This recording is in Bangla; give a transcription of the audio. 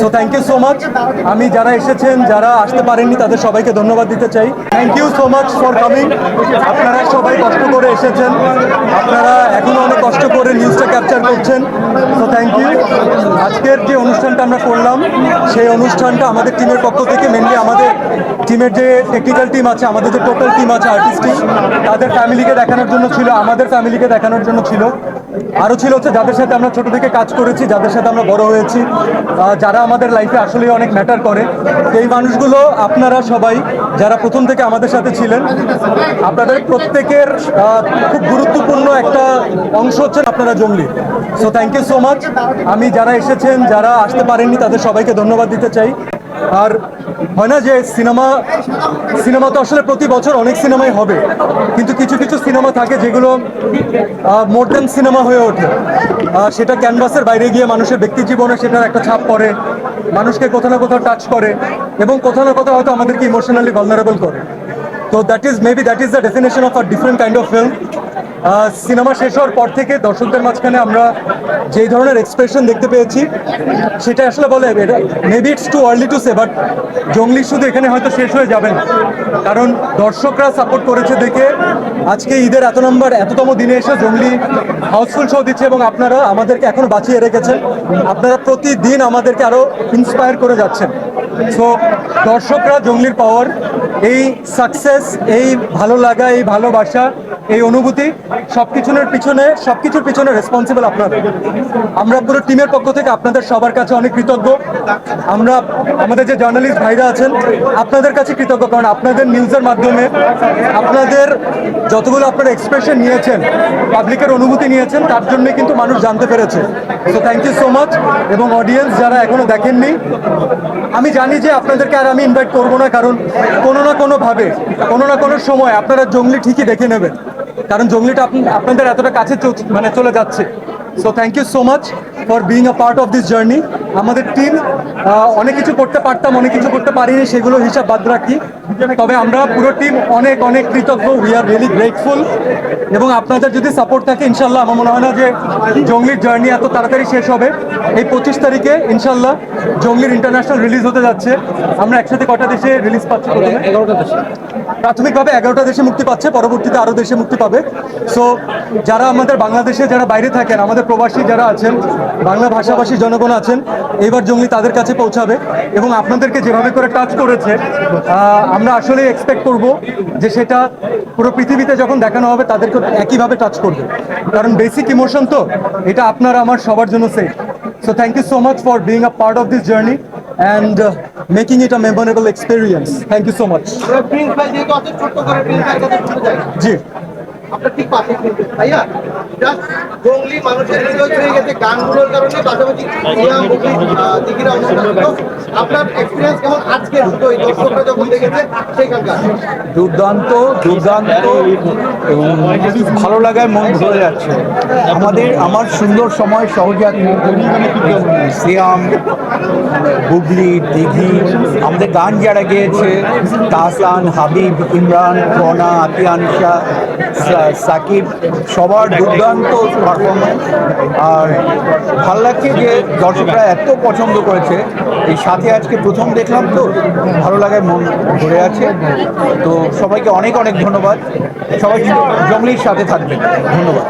So thank you so much আমি যারা এসেছেন, যারা আসতে পারেননি, তাদের সবাইকে ধন্যবাদ দিতে চাই। Thank you so much for coming আপনারা সবাই কষ্ট করে এসেছেন। আপনারা এখনও অনেক কষ্ট করে নিউজটা ক্যাপচার করছেন। সো থ্যাংক ইউ আজকের যে অনুষ্ঠানটা আমরা করলাম, সেই অনুষ্ঠানটা আমাদের টিমের পক্ষ থেকে মেনলি আমাদের টিমের যে টেকনিক্যাল টিম আছে, আমাদের যে টোটাল টিম আছে আর্টিস্ট তাদের ফ্যামিলিকে দেখানোর জন্য ছিল, আমাদের ফ্যামিলিকে দেখানোর জন্য ছিল। আরও ছিল হচ্ছে, যাদের সাথে আমরা ছোট থেকে কাজ করেছি, যাদের সাথে আমরা বড় হয়েছি। যারা আমাদের লাইফে আসলে অনেক ম্যাটার করে। এই মানুষগুলো, আপনারা সবাই যারা প্রথম থেকে আমাদের সাথে ছিলেন, আপনাদের প্রত্যেকের খুব গুরুত্বপূর্ণ একটা অংশ হচ্ছেন আপনারা Jongli. So thank you so much আমি যারা এসেছেন, যারা আসতে পারেননি, তাদের সবাইকে ধন্যবাদ দিতে চাই। আর হয় না যে সিনেমা সিনেমা তো আসলে প্রতি বছর অনেক সিনেমাই হবে, কিন্তু কিছু কিছু সিনেমা থাকে যেগুলো মোর দেন সিনেমা হয়ে ওঠে। সেটা ক্যানভাসের বাইরে গিয়ে মানুষের ব্যক্তি জীবনে সেটার একটা ছাপ পড়ে, মানুষকে কোথাও না কোথাও টাচ করে এবং কোথাও না কোথাও হয়তো আমাদেরকে ইমোশনালি ভালনারেবল করে। তো that is maybe that is the definition of a different kind of film cinema শেষ হওয়ার পর থেকে দর্শকদের মাঝখানে আমরা যেই ধরনের এক্সপ্রেশন দেখতে পেয়েছি, সেটা আসলে বলে maybe it's too early to say but Jongli শুধু এখানে হয়তো শেষ হয়ে যাবে না কারণ দর্শকরা সাপোর্ট করেছে দেখে, আজকে ঈদের এত নম্বর এততম দিনে এসে জঙ্গলি হাউসফুল শো দিচ্ছে এবং আপনারা আমাদেরকে এখন বাঁচিয়ে রেখেছেন। আপনারা প্রতিদিন আমাদেরকে আরও ইন্সপায়ার করে যাচ্ছেন। সো দর্শকরা জঙ্গলির পাওয়ার এই সাকসেস এই ভালো লাগা, এই ভালোবাসা, এই অনুভূতি সব কিছুর পিছনে, সব কিছুর পিছনে রেসপন্সিবল আপনারা। আমরা পুরো টিমের পক্ষ থেকে আপনাদের সবার কাছে অনেক কৃতজ্ঞ। আমরা আমাদের যে জার্নালিস্ট ভাইরা আছেন, আপনাদের কাছে কৃতজ্ঞ, কারণ আপনাদের নিউজের মাধ্যমে আপনাদের যতগুলো আপনারা এক্সপ্রেশন নিয়েছেন পাবলিকের অনুভূতি নিয়েছেন, তার জন্য কিন্তু মানুষ জানতে পেরেছে। So thank you so much এবং অডিয়েন্স যারা এখনও দেখেননি, আমি জানি যে আপনাদেরকে আর আমি ইনভাইট করব না, কারণ কোনো না কোনো ভাবে কোনো না কোনো সময় আপনারা জঙ্গলি ঠিকই দেখে নেবেন। কারণ জঙ্গলিটা আপনি- আপনাদের এতটা কাছে মানে চলে যাচ্ছে। So thank you so much for being a part of this journey আমাদের টিম অনেক কিছু করতে পারতাম, অনেক কিছু করতে পারিনি সেগুলো হিসাব বাদ রাখি। তবে আমরা পুরো টিম অনেক অনেক কৃতজ্ঞ। উই আর রিয়েলি গ্রেটফুল এবং আপনাদের যদি সাপোর্ট থাকে ইনশাল্লাহ আমার মনে হয় না যে জঙ্গলির জার্নি এত তাড়াতাড়ি শেষ হবে। এই পঁচিশ তারিখে ইনশাল্লাহ জঙ্গলির ইন্টারন্যাশনাল রিলিজ হতে যাচ্ছে। আমরা একসাথে কটা দেশে রিলিজ পাচ্ছি প্রথমে? এগারোটা দেশে। প্রাথমিকভাবে এগারোটা দেশে মুক্তি পাচ্ছে পরবর্তীতে আরও দেশে মুক্তি পাবে। সো যারা আমাদের বাংলাদেশে যারা বাইরে থাকেন আমাদের প্রবাসী যারা আছেন বাংলা ভাষাভাষী জনগণ আছেন এইবার জঙ্গলি তাদের কাছে পৌঁছাবে এবং আপনাদেরকে যেভাবে করে টাচ করেছে আমরা আসলে এক্সপেক্ট করব যে সেটা পুরো পৃথিবীতে যখন দেখানো হবে তাদেরকে একইভাবে টাচ করবে। কারণ বেসিক ইমোশন তো এটা আপনার আমার সবার জন্য safe so thank you so much for being a part of this journey and making it a memorable experience thank you so much ji. আপনার ঠিক পাশে কিন্তু ভাইয়া? জাস্ট জঙ্গলি মানুষের হৃদয় ছুঁয়ে গেছে গানগুলোর কারণে পাশাপাশি দিঘিরা আপনার এক্সপিরিয়েন্স কেমন? আজকে শুধু ওই দর্শকরা যখন দেখেছে সেইখানকার। দুর্দান্ত দুর্দান্ত ভালো লাগায় মন ভরে যাচ্ছে। আমাদের আমার সুন্দর সময় সহজাত সিয়াম বুবলি দিঘি আমাদের গান যারা গেয়েছে তাহসান হাবিব ইমরান রনা আতিয়ানশা সাকিব সবার দুর্দান্ত পারফরমেন্স আর ভালো লাগছে যে দর্শকরা এত পছন্দ করেছে, এই সাথে আজকে প্রথম দেখলাম তো, ভালো লাগায় মন ভরে আছে। তো সবাইকে অনেক অনেক ধন্যবাদ। সবাই জঙ্গলির সাথে থাকবেন। ধন্যবাদ।